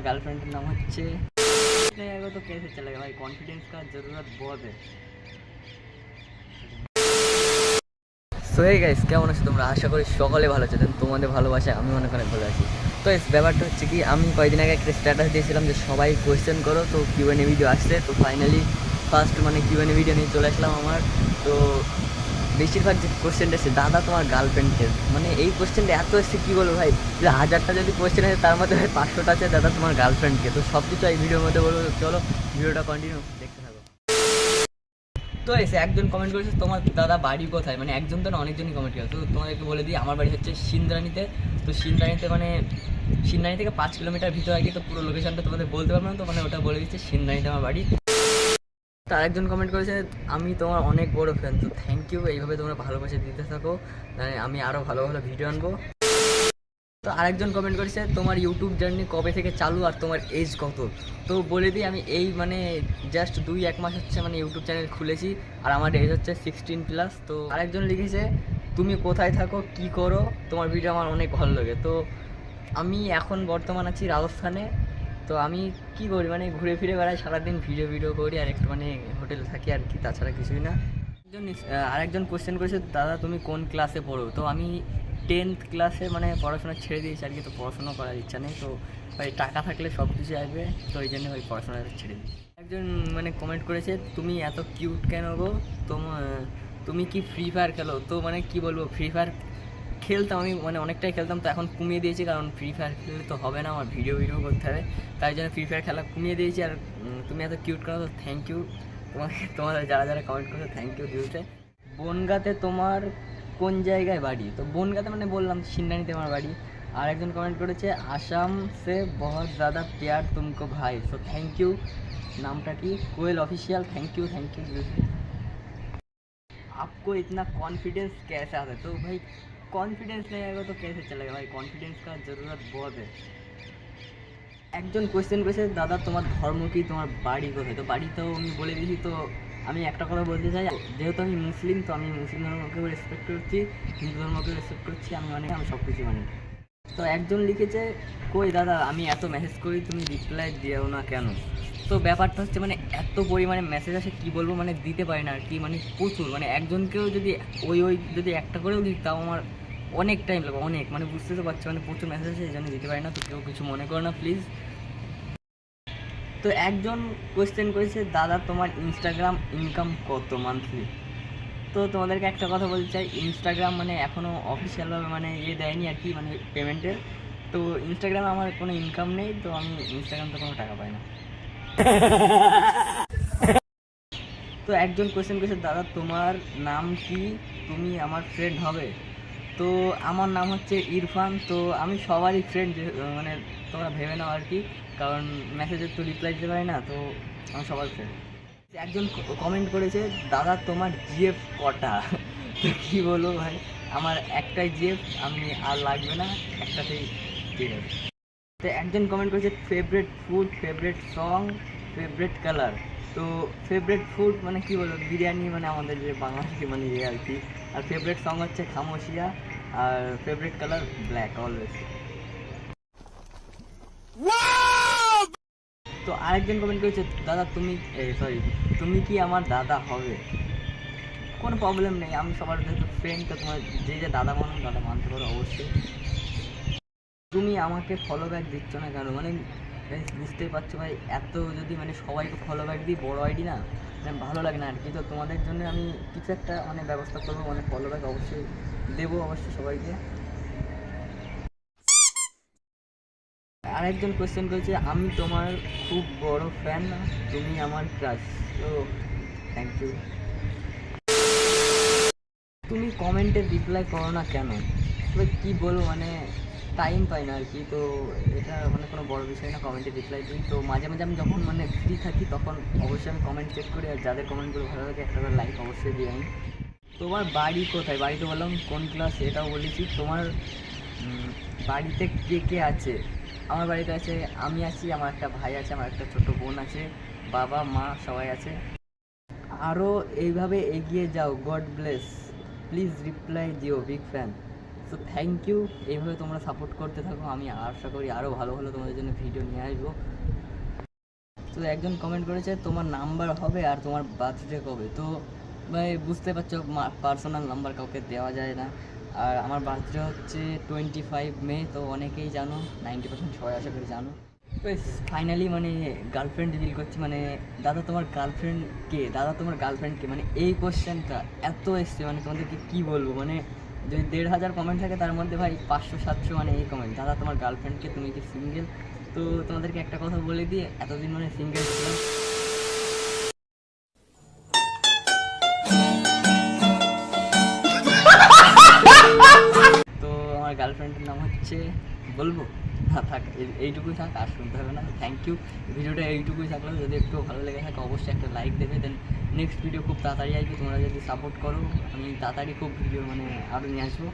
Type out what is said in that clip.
আমার গার্লফ্রেন্ডের নাম হচ্ছে। तो कैसे चलेगा भाई कॉन्फिडेंस का ज़रूरत बहुत है এই গাইস কেমন আছো তোমরা? আশা করি সকলে ভালো আছো। তোমাদের ভালোবাসায় আমি অনেক অনেক ভালো আছি। তো এস ব্যাপারটা হচ্ছে কি, আমি কয়েকদিন আগে একটা স্ট্যাটাস দিয়েছিলাম যে সবাই কোয়েশ্চেন করো, তো কিউএনএ ভিডিও আসছে। তো ফাইনালি ফার্স্ট মানে কিউএনএ ভিডিও নিয়ে চলে আসলাম আমার। তো বেশিরভাগ যে কোয়েশ্চেনটা এসেছে দাদা তোমার গার্লফ্রেন্ডকে মানে এই কোয়েশ্চেনটা এত এসছে, কী বলব ভাই? যে হাজারটা যদি কোয়েশ্চেন আছে তার মধ্যে ভাই পাঁচশোটা আছে দাদা তোমার গার্লফ্রেন্ডকে তো সব কিছু এই ভিডিওর মধ্যে বলব। চলো ভিডিওটা কন্টিনিউ দেখতে থাকো। তো এসে একজন কমেন্ট করেছে, তোমার দাদা বাড়ি কোথায়? মানে একজন তো না, অনেকজনই কমেন্ট করে তো তোমাদেরকে বলে দিই, আমার বাড়ি হচ্ছে সিন্দ্রানিতে। তো সিন্দ্রানিতে মানে সিন্দ্রানি থেকে পাঁচ কিলোমিটার ভিতরে আগে তো পুরো লোকেশনটা তোমাদের বলতে পারব না, তো মানে ওটা বলে দিচ্ছে, সিন্দ্রানিতে আমার বাড়ি। তো আরেকজন কমেন্ট করেছে, আমি তোমার অনেক বড় ফ্যান তো থ্যাংক ইউ এইভাবে তোমরা ভালোবাসা দিতে থাকো মানে আমি আরও ভালো ভালো ভিডিও আনব। তো আরেকজন কমেন্ট করেছে, তোমার ইউটিউব জার্নি কবে থেকে চালু আর তোমার এজ কত? তো বলে দিই, আমি এই মানে জাস্ট দুই, এক মাস হচ্ছে মানে ইউটিউব চ্যানেল খুলেছি, আর আমার এজ হচ্ছে সিক্সটিন প্লাস তো আরেকজন লিখেছে, তুমি কোথায় থাকো, কি করো? তোমার ভিডিও আমার অনেক ভালো লাগে। তো আমি এখন বর্তমান আছি রাজস্থানে তো আমি কি করি মানে ঘুরে ফিরে বেড়াই, সারাদিন ভিডিও ভিডিও করি আর একটু মানে হোটেলে থাকি আর কি, তাছাড়া কিছুই না। একজন আরেকজন কোশ্চেন করেছে, দাদা, তুমি কোন ক্লাসে পড়ো? তো আমি টেন্থ ক্লাসে মানে পড়াশোনা ছেড়ে দিয়েছি আর কি, তো পড়াশোনা করার ইচ্ছা নেই। তো ভাই, টাকা থাকলে সব কিছু আসবে, তো ওই জন্য ওই পড়াশোনাটা ছেড়ে দিই একজন মানে কমেন্ট করেছে, তুমি এত কিউট কেন গো? তোমার তুমি কি ফ্রি ফায়ার খেলো? তো মানে কি বলব ফ্রি ফায়ার খেলতাম আমি মানে অনেকটাই খেলতাম তো এখন কমিয়ে দিয়েছি কারণ ফ্রি ফায়ার খেললে তো হবে না আমার ভিডিও ভিডিও করতে হবে তাই জন্য ফ্রি ফায়ার খেলা কমিয়ে দিয়েছি আর উম, তুমি এত কিউট করো তো থ্যাংক ইউ তোমাকে তোমাদের যারা যারা কমেন্ট করেছো থ্যাংক ইউ দিতে বনগাতে তোমার কোন জায়গায় বাড়ি তো বনগাতে মানে বললাম সিন্দানিতে আমার বাড়ি আর একজন কমেন্ট করেছে আসাম সে বহুত ज़्यादा प्यार तुमको भाई সো থ্যাংক ইউ নামটা কি Koel official thank you thank you आपको इतना कॉन्फिडेंस कैसे आता है तो भाई कॉन्फिडेंस नहीं आएगा तो कैसे चलेगा भाई कॉन्फिडेंस का ज़रूरत बहुत है একজন কোয়েশ্চেন করেছে দাদা তোমার ধর্ম কি তোমার বাড়ি কোথায় তো বাড়ি তো আমি বলে দিয়েছি তো আমি একটা কথা বলতে চাই যেহেতু আমি মুসলিম তো আমি মুসলিম ধর্মকেও রেসপেক্ট করছি হিন্দু ধর্মকেও রেসপেক্ট করছি আমি মানে আমি সব কিছু মানি তো একজন লিখেছে কই দাদা আমি এত মেসেজ করি তুমি রিপ্লাই দিও না কেন তো ব্যাপারটা হচ্ছে মানে এত পরিমাণে মেসেজ আসে কী বলবো মানে দিতে পারি না আর কি মানে প্রচুর মানে একজনকেও যদি ওই ওই যদি একটা করেও দিই তাও আমার অনেক টাইম লাগবে, অনেক। মানে বুঝতে তো পারছ মানে প্রচুর মেসেজ আছে এই জন্য দিতে পারি না, তো কেউ কিছু মনে করো না প্লিজ তো একজন কোয়েশ্চেন করেছে, দাদা, তোমার ইনস্টাগ্রাম ইনকাম কত মান্থলি তো তোমাদেরকে একটা কথা বলতে চাই ইনস্টাগ্রাম মানে এখনও অফিসিয়ালভাবে মানে ইয়ে দেয়নি আর কি মানে পেমেন্টের তো ইনস্টাগ্রামে আমার কোনো ইনকাম নেই, তো আমি ইনস্টাগ্রাম তো কোনো টাকা পাই না। তো একজন কোয়েশ্চেন করেছে, দাদা, তোমার নাম কি? তুমি আমার ফ্রেন্ড হবে? তো আমার নাম হচ্ছে ইরফান, তো আমি সবারই ফ্রেন্ড মানে তোমরা ভেবে নাও আর কি, কারণ মেসেজের তো রিপ্লাই দিতে পারি না, তো আমি সবার ফ্রেন্ড একজন কমেন্ট করেছে, দাদা, তোমার জিএফ কটা? তো কী বলব ভাই, আমার একটাই জিএফ আমি আর লাগবে না, একটাতেই জিএফ তো একজন কমেন্ট করেছে favourite food favourite song favourite colour তো ফেভারেট ফুড মানে কি বলব, বিরিয়ানি মানে আমাদের যে বাংলাদেশি মানে ইয়ে আর কি, আর ফেভারেট সং হচ্ছে খামোশিয়া। আর ফেভারিট কালার ব্ল্যাক অলওয়েজ তো আরেকজন কমেন্ট করেছে দাদা তুমি সরি তুমি কি আমার দাদা হবে? কোনো প্রবলেম নেই আমি সবার যেহেতু ফ্রেন্ড তো তোমার যে যে দাদা মানো দাদা মানতে পারো অবশ্যই। তুমি আমাকে ফলো ব্যাক দিচ্ছ না কেন? মানে বুঝতেই পারছ ভাই এত যদি মানে সবাইকে ফলো ব্যাক দিই বড় আইডি না? ভালো লাগে না আর কি। তো তোমাদের জন্য আমি কিছু একটা মানে ব্যবস্থা করব মানে ফলো ব্যাক অবশ্যই দেবো অবশ্যই সবাইকে। আরেকজন কোয়েশ্চেন করেছে, আমি তোমার খুব বড় ফ্যান তুমি আমার ক্রাশ তো থ্যাংক ইউ তুমি কমেন্টে রিপ্লাই করো না কেন? কী বলব মানে টাইম পাই না আর কি। তো এটা মানে কোনো বড় বিষয় না কমেন্টে রিপ্লাই দিই। তো মাঝে মাঝে আমি যখন মানে ফ্রি থাকি, তখন অবশ্যই আমি কমেন্ট চেক করি। আর যাদের কমেন্টগুলো ভালো লাগে, একটা করে লাইক অবশ্যই দিই আমি তোমার বাড়ি কোথায়? বাড়িতে বললাম, কোন ক্লাস এটাও বলেছি। তোমার বাড়িতে কে কে আছে? আমার বাড়িতে আছে, আমি আছি, আমার একটা ভাই আছে, আমার একটা ছোট বোন আছে, বাবা, মা সবাই আছে। আরও এইভাবে এগিয়ে যাও গড ব্লেস প্লিজ রিপ্লাই দিও বিগ ফ্যান তো থ্যাংক ইউ এইভাবে তোমরা সাপোর্ট করতে থাকো। আমি আশা করি আরও ভালো ভালো তোমাদের জন্য ভিডিও নিয়ে আসব। তো একজন কমেন্ট করেছে, তোমার নাম্বার হবে আর তোমার বার্থডে কবে? তো ভাই, বুঝতে পারছ পার্সোনাল নাম্বার কাউকে দেওয়া যায় না। আর আমার বার্থডে হচ্ছে টোয়েন্টি ফাইভ মে তো অনেকেই জানো নাইনটি পার্সেন্ট সবাই আশা করি জানো। তো ফাইনালি মানে গার্লফ্রেন্ড রিভিল করছি মানে দাদা তোমার গার্লফ্রেন্ড কে? দাদা তোমার গার্লফ্রেন্ড কে? মানে এই কোশ্চেনটা এত এসছে মানে তোমাদেরকে কী বলব? মানে যদি দেড় হাজার কমেন্ট থাকে, তার মধ্যে ভাই পাঁচশো, সাতশো মানে এই কমেন্ট দাদা, তোমার গার্লফ্রেন্ডকে তুমি কি সিঙ্গেল তো তোমাদেরকে একটা কথা বলে দিয়ে এতদিন মানে সিঙ্গেল ছিলাম। তো আমার গার্লফ্রেন্ডের নাম হচ্ছে বলব? না থাক, এই- এইটুকুই থাক, আর শুনতে হবে না। থ্যাংক ইউ ভিডিওটা এইটুকুই থাকল যদি একটু ভালো লেগে থাকে, অবশ্যই একটা লাইক দেবে। দেন নেক্সট ভিডিও খুব তাড়াতাড়ি আসবে। তোমরা যদি সাপোর্ট করো, আমি তাড়াতাড়ি খুব ভিডিও মানে আরও নিয়ে আসব।